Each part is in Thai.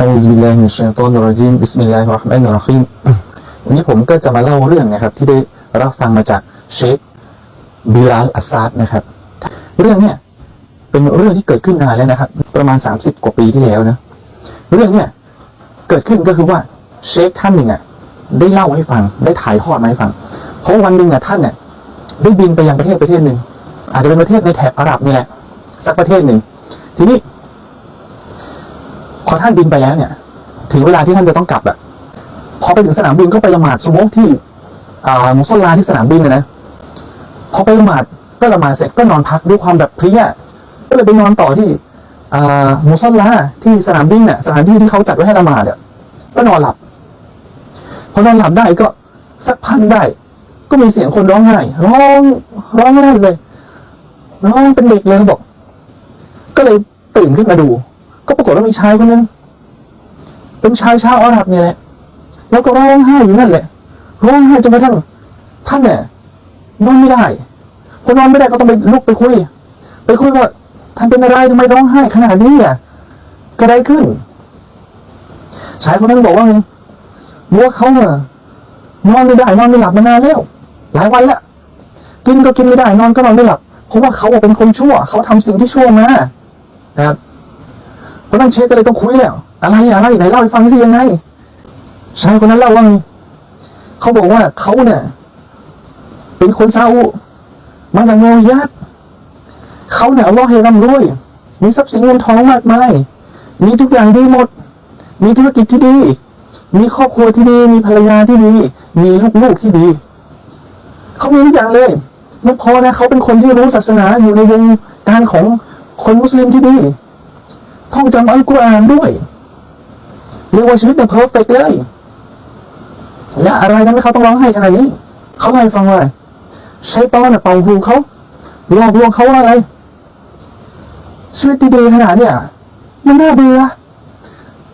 أعوذ بالله من الشيطان الرجيم بسم الله الرحمن الرحيم วันนี้ผมก็จะมาเล่าเรื่องนะครับ ที่ได้รับฟังมาจากเชคบิลาลอัสซาดนะครับ เรื่องเนี้ยเป็นเรื่องที่เกิดขึ้นนานแล้วนะครับ ประมาณ 30 กว่าปีที่แล้วนะ เรื่องเนี้ยเกิดขึ้นก็คือว่าเชคท่านหนึ่งอ่ะได้เล่าให้ฟัง ได้ถ่ายทอดมาให้ฟัง เพราะวันหนึ่งอ่ะท่านเนี่ยได้บินไปยังประเทศประเทศหนึ่งอาจจะเป็นประเทศในแถบอาหรับนี่แหละสักประเทศหนึ่งทีนี้ พอท่านบินไปแล้วเนี่ย ถึงเวลาที่ท่านจะต้องกลับอะพอไปถึงสนามบินก็ไปละหมาดซุโมกที่อ่ามุสลาที่สนามบินนะนะพอไปละหมาดก็ละหมาดเสร็จก็นอนพักด้วยความแบบเพลียก็เลยไปนอนต่อที่อ่ามุสลาที่สนามบินเนี่ยสถานที่ที่เขาจัดไว้ให้ละหมาดอะก็นอนหลับ พอนอนหลับได้ก็สักพักได้ ก็มีเสียงคนร้องไห้ร้องร้องลั่นเลยร้องเป็นเด็กเลยบอก ก็เลยตื่นขึ้นมาดู ก็ปรากฏว่ามีชายคนนึงเป็นชายชาวอาหรับเนี่ยแหละแล้วก็ร้องไห้อยู่นั่นแหละร้องไห้จนกระทั่งท่านเนี่ยนอนไม่ได้พอนอนไม่ได้ก็ต้องไปลุกไปคุย ไปคุยว่าท่านเป็นอะไรทำไมร้องไห้ขนาดนี้อะเก็ได้ขึ้นชายคนนั้นบอกว่าไงว่าเขาเนี่ยนอนไม่ได้นอนไม่หลับมานานแล้วหลายวันแล้วกินก็กินไม่ได้นอนก็นอนไม่หลับเพราะว่าเขาเป็นคนชั่ว เขาทำสิ่งที่ชั่วมานะครับ พระนั้นเชฟก็เลยต้องคุยแล้ว อะไรอะไรไหนเล่าให้ฟังสิยังไงชายคนนั้นเล่าว่าเขาบอกว่าเขาเนี่ย เป็นคนซาอุมาจากโนยัดเขาเนี่ยลเลอให้ร่ำรวย มีทรัพย์สินเงินทองมากมาย มีทุกอย่างดีหมด มีธุรกิจที่ดี มีครอบครัวที่ดี มีภรรยาที่ดี มีลูกๆที่ดี เขามีทุกอย่างเลยไม่พอนะเขาเป็นคนที่รู้ศาสนาอยู่ในวงการของคนมุสลิมที่ดี ท่องจำอัลกุรอานด้วยเรียกว่าชีวิตเนี่ยเพอร์เฟกเลย และอะไรทำให้เขาต้องร้องไห้ขนาดนี้ เขาให้ฟังว่าใช้ตอนน่ะเป่าหูเขาหลอกลวงเขาว่าอะไร ชีวิตดีๆขนาดเนี่ยมันน่าเบื่อ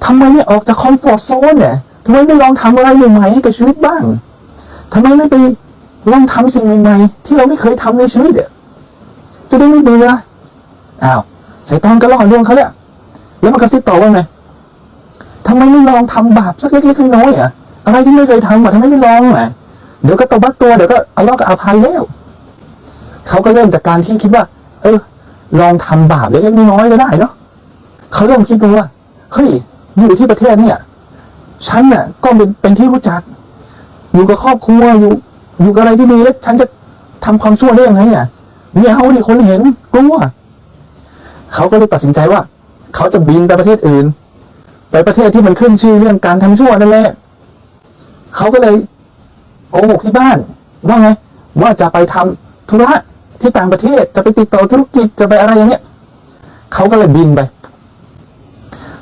ทำไมไม่ออกจากคอมฟอร์ทโซนเนี่ยทำไมไม่ลองทำอะไรใหม่ๆให้กับชีวิตบ้างทำไมไม่ไปลองทำสิ่งใหม่ๆที่เราไม่เคยทำในชีวิตเนี่ยจะได้ไม่เบื่ออ้าวใช้ตอนก็ล่อลวงเขาเนี่ย แล้วมันกระซิบต่อว่าไงทำไมไม่ลองทำบาปสักเล็กๆน้อยๆอะ อะไรที่ไม่เคยทำอะทำไมไม่ลองอะเดี๋ยวก็ตบัดตัวเดี๋ยวก็เอาลอฮ์ก็อภัยแล้วเขาก็เริ่มจากการที่คิดว่า เออ ลองทำบาปเล็กๆน้อยๆก็ได้เนาะเขาเริ่มคิดดูว่าเฮ้ยอยู่ที่ประเทศเนี่ยฉันน่ะ ก็เป็นเป็นที่รู้จัก อยู่กับครอบครัวอยู่ อยู่กับอะไรที่ดีแล้วฉันจะทำความชั่วได้ยังไงอะไม่เอาดิคนเห็นกลัวเขาก็เลยตัดสินใจว่า เขาจะบินไปประเทศอื่น ไปประเทศที่มันขึ้นชื่อเรื่องการทำชั่วนั่นแหละเขาก็เลยโกหกที่บ้านว่าไง ว่าจะไปทำธุระที่ต่างประเทศจะไปติดต่อธุรกิจจะไปอะไรอย่างเงี้ยเขาก็เลยบินไป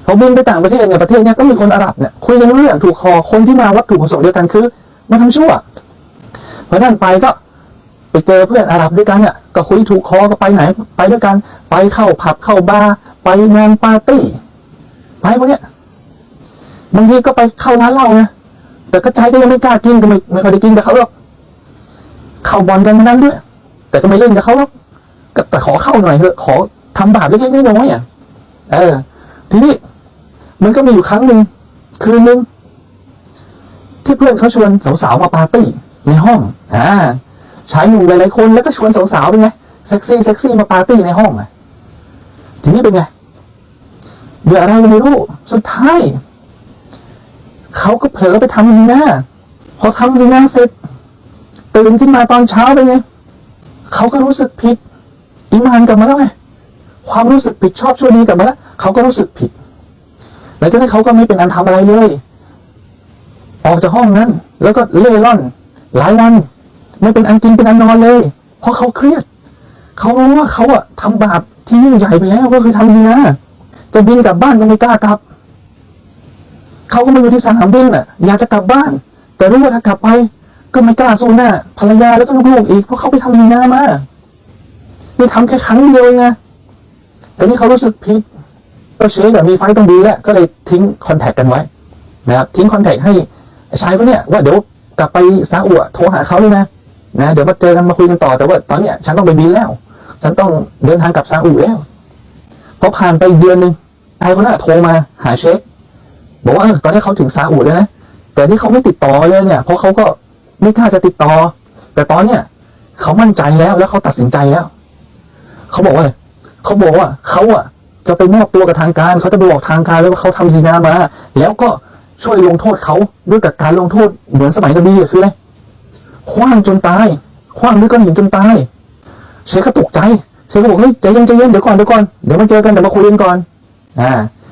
พอบินไปต่างประเทศเนี่ยประเทศเนี้ยก็มีคนอาหรับเนี่ยคุยกันเรื่องถูกคอคนที่มาวัตถุประสงค์เดียวกันคือมาทำชั่วพราะนั่นไปก็ไปเจอเพื่อนอาหรับด้วยกันเนี่ยก็คุยถูกคอก็ไปไหน ไปด้วยกัน ไปเข้าผับเข้าบาร์ ไปงานปาร์ตี้ไปพวกเนี้ยบางทีก็ไปเข้าร้านเหล้านะแต่ก็ใจก็ยังไม่กล้ากินก็ไม่ไม่ค่อยได้กินกับเขาหรอกเข้าบอลกันทั้งนั้นด้วย แต่ก็ไม่เล่นกับเขาหรอกก็แต่ขอเข้าหน่อยเถอะขอทำบาปเล็กๆน้อยๆอะเออ ทีนี้มันก็มีอยู่ครั้งหนึ่งคืนหนึ่งที่เพื่อนเขาชวนสาวๆมาปาร์ตี้ในห้องอ่าชายหนุ่มหลายๆคนแล้วก็ชวนสาวๆเป็นไงเซ็กซี่เซ็กซี่มาปาร์ตี้ในห้องอะ ทีนี้เป็นไงเดี๋ยวอะไรก็ไม่รู้ สุดท้ายเขาก็เผลอไปทำซีน่าพอทำซีน่าเสร็จตื่นขึ้นมาตอนเช้าเป็นไงเขาก็รู้สึกผิดอิมานกลับมาแล้วไงความรู้สึกผิดชอบชั่วดีกลับมาแล้วเขาก็รู้สึกผิดหลังจากนั้นเขาก็ไม่เป็นอันทำอะไรเลย ออกจากห้องนั้น แล้วก็เล่ร่อน หลายวันไม่เป็นอันกินเป็นอันนอนเลย เพราะเขาเครียด เขารู้ว่าเขาอะทำบาป ที่ยิ่งใหญ่ไปแล้วก็คือทำซีนาจะบินกลับบ้านก็ไม่กล้ากลับ เขาก็มาอยู่ที่สนามบินอะ อยากจะกลับบ้าน แต่รู้ว่าถ้ากลับไป ก็ไม่กล้าสู้หน้าภรรยาแล้วก็ลูกๆอีกเพราะเขาไปทำซีนามานี่ทำแค่ครั้งเดียวเองนะแต่นี่เขารู้สึกผิดก็เชฟแบบมีไฟต้องดีแล้วก็เลยทิ้งคอนแทคกันไว้นะครับทิ้งคอนแทคให้ชายคนเนี้ยว่าเดี๋ยวกลับไปซาอุโทรหาเขาเลยนะนะ เดี๋ยวมาเจอกันมาคุยกันต่อแต่ว่าตอนเนี้ยฉันต้องไปบินแล้ว ฉันต้องเดินทางกลับซาอุแล้วพอผ่านไปเดือนหนึ่งชายคนนั้นโทรมาหาเชฟบอกว่าเออตอนนี้เขาถึงซาอุแล้วนะแต่ที่เขาไม่ติดต่อเลยเนี่ย เพราะเขาก็ไม่กล้าจะติดต่อ แต่ตอนเนี้ยเขามั่นใจแล้วแล้วเขาตัดสินใจแล้วเขาบอกว่าเขาบอกว่าเขาอะ จะไปมอบตัวกับทางการเขาจะไปบอกทางการเลยว่าเขาทำซีนามาแล้วก็ช่วยลงโทษเขาด้วยกับการลงโทษเหมือนสมัยนบีคืออะไรคว้างจนตายคว้างด้วยก้อนหินจนตาย เชคก็ตกใจเชคก็บอกเฮ้ยใจเย็นใจเย็นเดี๋ยวก่อนเดี๋ยวก่อนเดี๋ยวมาเจอกันเดี๋ยวมาคุยกันก่อน อ่า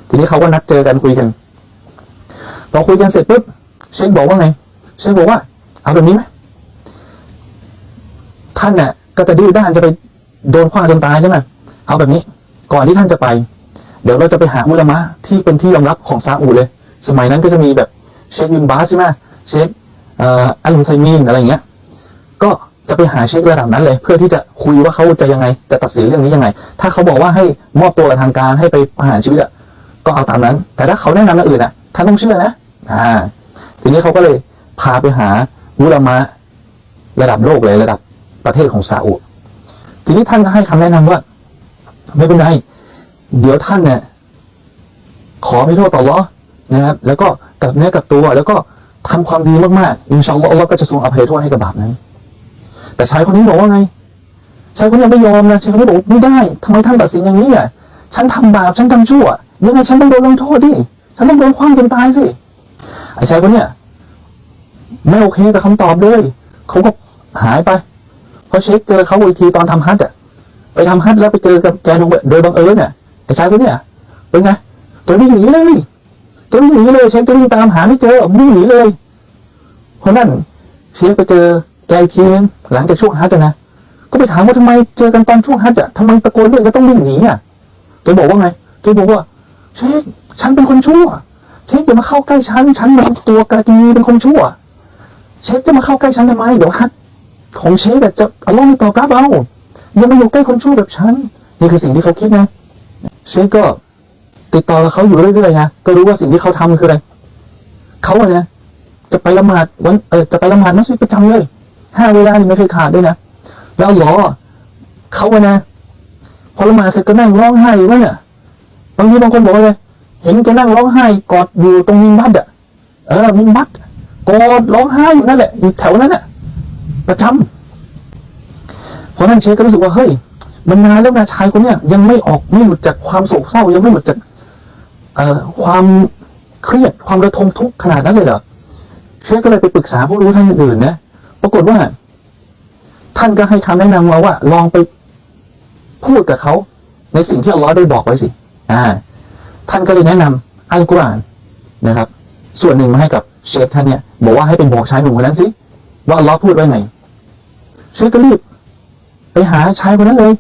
ทีนี้เขาก็นัดเจอกันคุยกันพอคุยกันเสร็จปุ๊บเชคบอกว่าไงเชคบอกว่า เอาแบบนี้ไหมท่านเนี่ยก็จะดื้อด้านจะไปโดนขว้างจนตายใช่ไหมเอาแบบนี้ ก่อนที่ท่านจะไป เดี๋ยวเราจะไปหาอุลามะที่เป็นที่ยอมรับของซาอุเลย สมัยนั้นก็จะมีแบบเชควินบาสใช่ไหมเชคอัลลุไซมีนอะไรอย่างเงี้ย ก็ จะไปหาเชคระดับนั้นเลย เพื่อที่จะคุยว่าเขาจะยังไง จะตัดสินเรื่องนี้ยังไง ถ้าเขาบอกว่าให้มอบตัวกับทางการให้ไปประหารชีวิตอะก็เอาตามนั้น แต่ถ้าเขาแนะนำอย่างอื่นอะท่านต้องเชื่อนะอ่าทีนี้เขาก็เลยพาไปหาอุลามะระดับโลกเลยระดับประเทศของซาอุทีนี้ท่านก็ให้คำแนะนำว่า ไม่เป็นไรเดี๋ยวท่านเนี่ยขอไปโทษต่ออัลเลอนะครับ แล้วก็กลับเนื้อกลับตัวแล้วก็ทำความดีมากๆอินชาอัลลอฮ์ก็จะทรงอภัยโทษให้กับบาปนั้น แต่ชายคนนี้บอกว่าไงชายคนนี้ไม่ยอมนะชายคนนี้บอกไม่ได้ทำไมท่านตัดสินอย่างนี้อะฉันทำบาปฉันทำชั่วยังไงฉันต้องโดนลงโทษดิฉันต้องโดนคว้างจนตายสิไอ้ชายคนเนี้ยไม่โอเคกับคำตอบเลยเขาก็หายไปพอเช็คเจอเขาอีกทีตอนทำฮัทอะไปทำฮัทแล้วไปเจอกับแกโดยโดยบังเอิญเนี่ยไอ้ชายคนเนี้ยเป็นไงตัววิ่งหนีเลยตัววิ่งหนีเลยเช็คตัววิ่งตามหาไม่เจอวิ่งหนีเลยเพราะนั่นเช็คไปเจอ แกอีกทีนึงหลังจากช่วงฮัทนะ ก็ไปถามว่าทำไมเจอกันตอนช่วงฮัทอะทำไมตะโกนเรียก็ต้องวิ่งหนีอะแกบอกว่าไงแกบอกว่าเชคฉันเป็นคนชั่ว เชคอย่ามาเข้าใกล้ฉัน ฉันเป็นตัวกาดีเป็นคนชั่ว เชคจะมาเข้าใกล้ฉันทำไมเดี๋ยวฮัทของเชคอะจะอัลลอฮ์ไม่ตอบรับเอาอย่ามาอยู่ใกล้คนชั่วแบบฉันนี่คือสิ่งที่เขาคิดนะ เชคก็ติดต่อกับเขาอยู่เรื่อยๆนะก็รู้ว่าสิ่งที่เขาทำคืออะไรเขาอะนะจะไปละหมาดวันเออจะไปละหมาดมัสยิดประจำเลย ห้าเวลานี่ไม่เคยขาดด้วยนะแล้วอัลลอเขาอะนะพอละหมาดเสร็จก็นั่งร้องไห้อยู่นั่นน่ะบางทีบางคนบอกว่าเลยเห็นแกนั่งร้องไห้กอดอยู่ตรงมิมบัตอะเออมิมบัตกอดร้องไห้อยู่นั่นแหละอยู่แถวนั้นน่ะ ประจำเพราะนั้นเชคก็รู้สึกว่าเฮ้ยมันนานแล้วนะชายคนเนี้ยยังไม่ออกไม่หลุดจากความโศกเศร้ายังไม่หลุดจากเอ่อความเครียดความระทมทุกข์ขนาดนั้นเลยเหรอเชคก็เลยไปปรึกษาผู้รู้ท่านอื่นนะ ปรากฏว่า ท่านก็ให้คำแนะนำมาว่า ลองไปพูดกับเขา ในสิ่งที่อัลลอฮ์ได้บอกไว้สิ อ่า ท่านก็เลยแนะนำอัลกุรอานนะครับ ส่วนหนึ่งมาให้กับเชคท่านเนี่ยบอกว่าให้เป็นบอกชายหนุ่มคนนั้นสิว่าอัลลอฮ์พูดไว้ไงเชคก็รีบ ไปหาชายคนนั้นเลย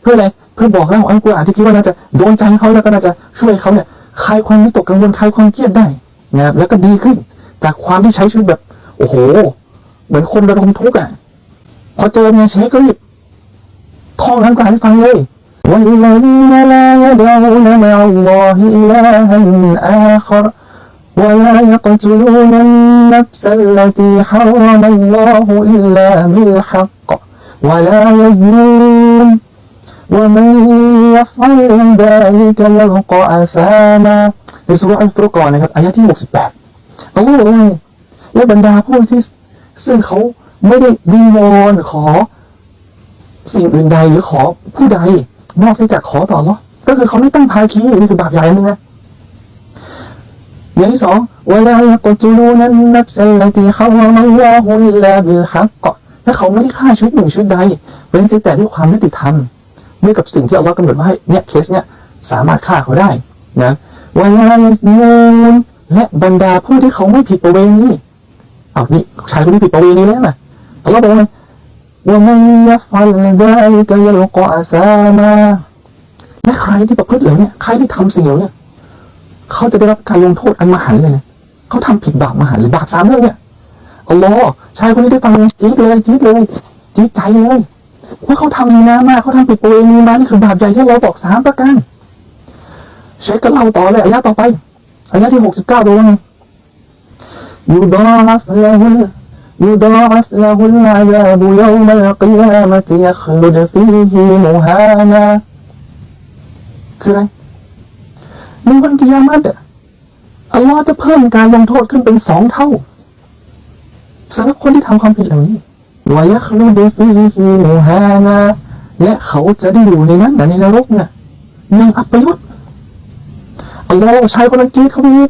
เพื่ออะไรเพื่อบอกเล่าอัลกุรอานที่คิดว่าน่าจะโดนใจเขาแล้วก็น่าจะช่วยเขาเนี่ยคลายความวิตกกังวลคลายความเครียดได้นะครับแล้วก็ดีขึ้น จากความที่ใช้ชีวิตแบบ โอ้โห เหมือนคนระดมทุกข์อ่ะ พอเจอเนี่ยเชคก็รีบท่องอัลกุรอานให้ฟังเลย والذين لا يدعون مع الله إلها آخر ولا يقتلون النفس التي حرم الله إلا بالحق ولا يزنون ومن يفعل ذلك يلقى أثاما ในสุรอัลฟุรกอนนะครับอายะที่ 68เอาว่าไงและบรรดาผู้ที่ ซึ่งเขาไม่ได้วิงวอนขอ สิ่งอื่นใดหรือขอผู้ใด นอกจากขอต่อหรอก็คือเขาไม่ตั้งภาคีนี่คือบาปใหญ่นึงนะอย่างที่สองเวลายักจูลูนั้นนับเซลที่เขาไม่ยอหุลลาบิลฮักเก็ถ้าเขาไม่ได้ฆ่าชีวิตหนึ่งชีวิตใดเว้นเสียแต่ด้วยความยุติธรรมด้วยกับสิ่งที่อัลลอฮ์กำหนดว่าเนี่ยเคสเนี่ยสามารถฆ่าเขาได้นะวลายัสนูนและบรรดาผู้ที่เขาไม่ผิดประเวณี อ้าวนี่ชายคนนี้ผิดประเวณีแล้วนะอัลลอฮ์บอกไงว่าไม่นยะฟัลได้ก็ยะลกอาซามาและใครที่ประพฤติเหล่านี้ใครที่ทำสิ่งเหล่านี้เขาจะได้รับการลงโทษอันมหันเลยนะเขาทำผิดบาปมหันเลยบาปสามเรื่องเนี่ยอัลลอฮ์ชายคนนี้ได้ฟังจี๊ดเลยจี๊ดเลยจี๊ดใจเลยว่าเขาทำดีนะมากเขาทำผิดประเวณีมานี่คือบาปใหญ่ที่เราบอกสามประการเชคก็เล่าต่อเลยอายะต่อไปอายะที่หกสิบเก้าดูว่า ไงยูดอฟละฮุล يضاعف له العذاب يوم القيامة يخلد فيه مهانا คืออะไรในวันกิยามัตอะอัลลอฮ์ ฮ์จะเพิ่มการลงโทษขึ้นเป็นสองเท่าสำหรับคนที่ทำความผิดเหล่านี้วายะคลูดฟีฮิมูฮานาและเขาจะได้อยู่ในนั้นในนรกเนี่ยยังอัปยศอัลลอฮ์ชายคนนั้นกรีดเขาไปอีก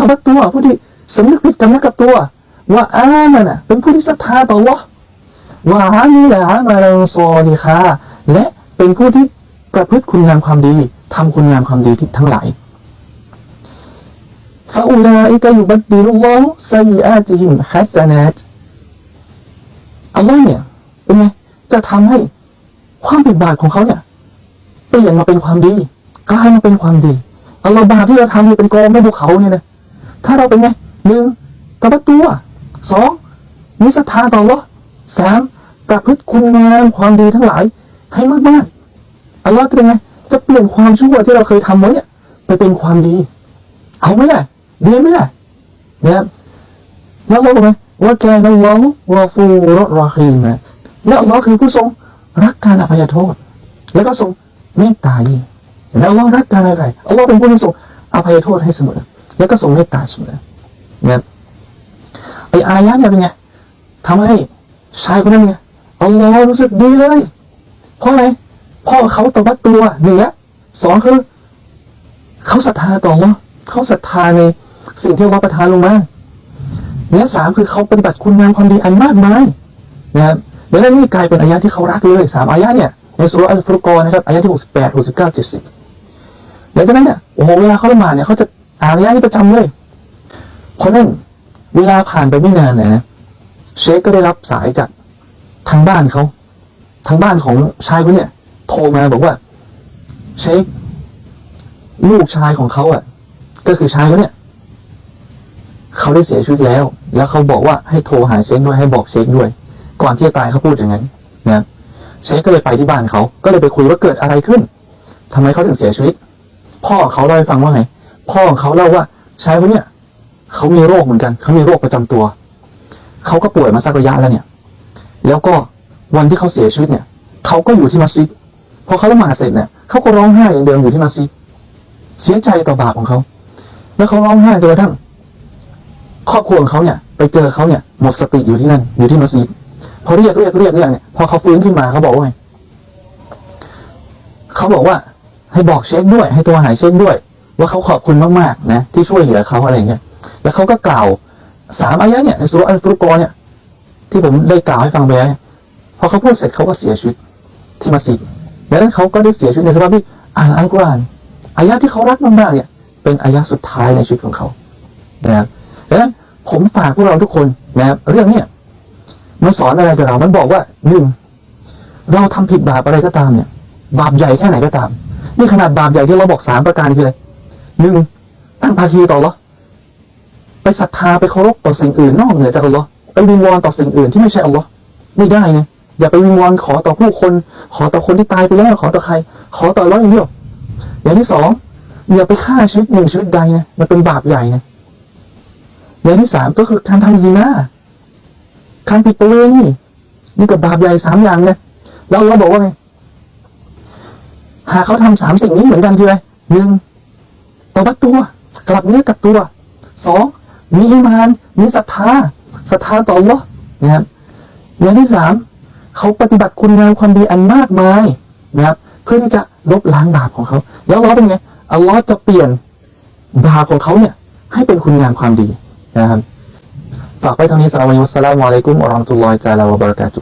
ทบัตัวผู้ที่สำนึกผิดกรรมกับตัวว่าอามันอะเป็นผู้ที่ศรัทธาต่อ Allah ว่าอามีละอามาลาซอลิคาและเป็นผู้ที่ประพฤติคุณงามความดีทำคุณงามความดีที่ทั้งหลายฟาอูลาอิกะยุบัดดิลุลลอฮุซัยอาติฮิมฮัสนาตอัลลอฮ์เนี่ยเป็นไงจะทำให้ความผิดบาปของเขาเนี่ยเปลี่ยนมาเป็นความดี กลายมาเป็นความดีอัลลอฮ์บาปที่เราทำเนี่ยเป็นกองแม่ภูเขาเนี่ยนะ ถ้าเราเป็นไงหนึ่งตบัดตัวสองมีศรัทธาต่อ Allah สามประพฤติคุณงามความดีทั้งหลายให้มากมากๆอัลลอฮ์จะเป็นไง จะเปลี่ยนความชั่วที่เราเคยทำไว้เนี่ยไปเป็นความดี เอาไหมล่ะดีไหมล่ะนะครับแล้วเราบอกไหมว่าแกนัลลอฮ์วาฟูรอรอฮีมนะและอัลลอฮ์คือผู้ทรงรักการอภัยโทษ แล้วก็ทรงเมตตายิ่งแล้วอัลลอฮ์รักการอะไรอัลลอฮ์เป็นผู้ที่ทรงอภัยโทษให้เสมอ แล้วก็ทรงเมตตาเสมอนะไออายะเนี่ยเป็นไงทำให้ชายคนนั้นไงอัลลอฮ์รู้สึกดีเลย เพราะอะไรพ่อเขาตบัดตัวหนึ่งละสองคือเขาศรัทธาต่อ Allah เขาศรัทธาในสิ่งที่เราประทานลงมาและสามคือเขาปฏิบัติคุณงามความดีอันมากมายนะครับและนั่นนี่กลายเป็นอายะที่เขารักเลยสามอายะเนี่ยในสุรอัลฟุรกอนนะครับอายะที่หกสิบแปดหกสิบเก้าเจ็ดสิบแล้วจากนั้นเนี่ยโอ้โหเวลาเขาละหมาดเนี่ยเขาจะ อ่านอายะนี้ประจำเลยเพราะนั้นเวลาผ่านไปไม่นานนะเชคก็ได้รับสายจากทางบ้านเขาทางบ้านของชายคนเนี่ยโทรมาบอกว่า เชคลูกชายของเขาอะ ก็คือชายคนเนี่ยเขาได้เสียชีวิตแล้ว แล้วเขาบอกว่าให้โทรหาเชคด้วยให้บอกเชคด้วย ก่อนที่จะตายเขาพูดอย่างนั้นนะเชคก็เลยไปที่บ้านเขา ก็เลยไปคุยว่าเกิดอะไรขึ้นทำไมเขาถึงเสียชีวิต พ่อเขาเล่าให้ฟังว่าไง พ่อของเขาเล่าว่าชายคนเนี่ยเขามีโรคเหมือนกันเขามีโรคประจำตัว เขาก็ป่วยมาสักระยะแล้วเนี่ย แล้วก็วันที่เขาเสียชีวิตเนี่ย เขาก็อยู่ที่มัสยิดพอเขาละหมาดเสร็จเนี่ยเขาก็ร้องไห้อย่างเดิมอยู่ที่มัสยิดเสียใจต่อบาปของเขา แล้วเขาร้องไห้จนกระทั่งครอบครัวของเขาเนี่ย ไปเจอเขาเนี่ยหมดสติอยู่ที่นั่นอยู่ที่มัสยิดพอเรียกเรียกเรียกเรียกเนี่ยพอเขาฟื้นขึ้นมาเขาบอกว่าไงเขาบอกว่า ให้บอกเช็คด้วย ให้ตัวหายเช็คด้วย ว่าเขาขอบคุณมากๆนะที่ช่วยเหลือเขาอะไรอย่างเงี้ยแล้วเขาก็กล่าวสามอายะเนี่ยในสุรอัลฟุรกอเนี่ยที่ผมได้กล่าวให้ฟังไปแล้วเนี่ยพอเขาพูดเสร็จเขาก็เสียชีวิตที่มัสยิดดังนั้นเขาก็ได้เสียชีวิตในสภาพที่อ่านอัลกุรอานอายะที่เขารักมากๆเนี่ยเป็นอายะสุดท้ายในชีวิตของเขานะครับดังนั้นผมฝากพวกเราทุกคนนะครับเรื่องเนี้ยมันสอนอะไรกับเรา มันบอกว่าหนึ่งเราทำผิดบาปอะไรก็ตามเนี่ย บาปใหญ่แค่ไหนก็ตาม นี่ขนาดบาปใหญ่ที่เราบอกสามประการคืออะไร หนึ่งตั้งภาคีต่อเหรอไปศรัทธาไปเคารพต่อสิ่งอื่นนอกเหนือจากอัลลอฮ์ไปวิงวอนต่อสิ่งอื่นที่ไม่ใช่อัลลอฮ์ไม่ได้นะอย่าไปวิงวอนขอต่อผู้คน ขอต่อคนที่ตายไปแล้วขอต่อใคร ขอต่อร้อยเดียวอย่างที่สองอย่าไปฆ่าชีวิตหนึ่งชีวิตใดนะมันเป็นบาปใหญ่นะอย่างที่สามก็คือการทำซีนาการผิดประเวณีนี่ก็บาปใหญ่สามอย่างนะแล้วเราบอกว่าไงหากเขาทำสามสิ่งนี้เหมือนกันคืออะไรหนึ่ง ตบัดตัว กลับเนื้อกลับตัวสองมีอิมาน มีศรัทธาศรัทธาต่อ Allah นะครับอย่างที่สามเขาปฏิบัติคุณงามความดีอันมากมายนะครับเพื่อที่จะลบล้างบาปของเขา แล้วลลอเป็นไงอัลลอฮ์จะเปลี่ยนบาปของเขาเนี่ย ให้เป็นคุณงามความดีนะครับฝากไว้เท่านี้สลามอัลลอฮุสสลามอะลัยกุมวะเราะห์มะตุลลอฮิตะอาลาวะบะเรากาตุ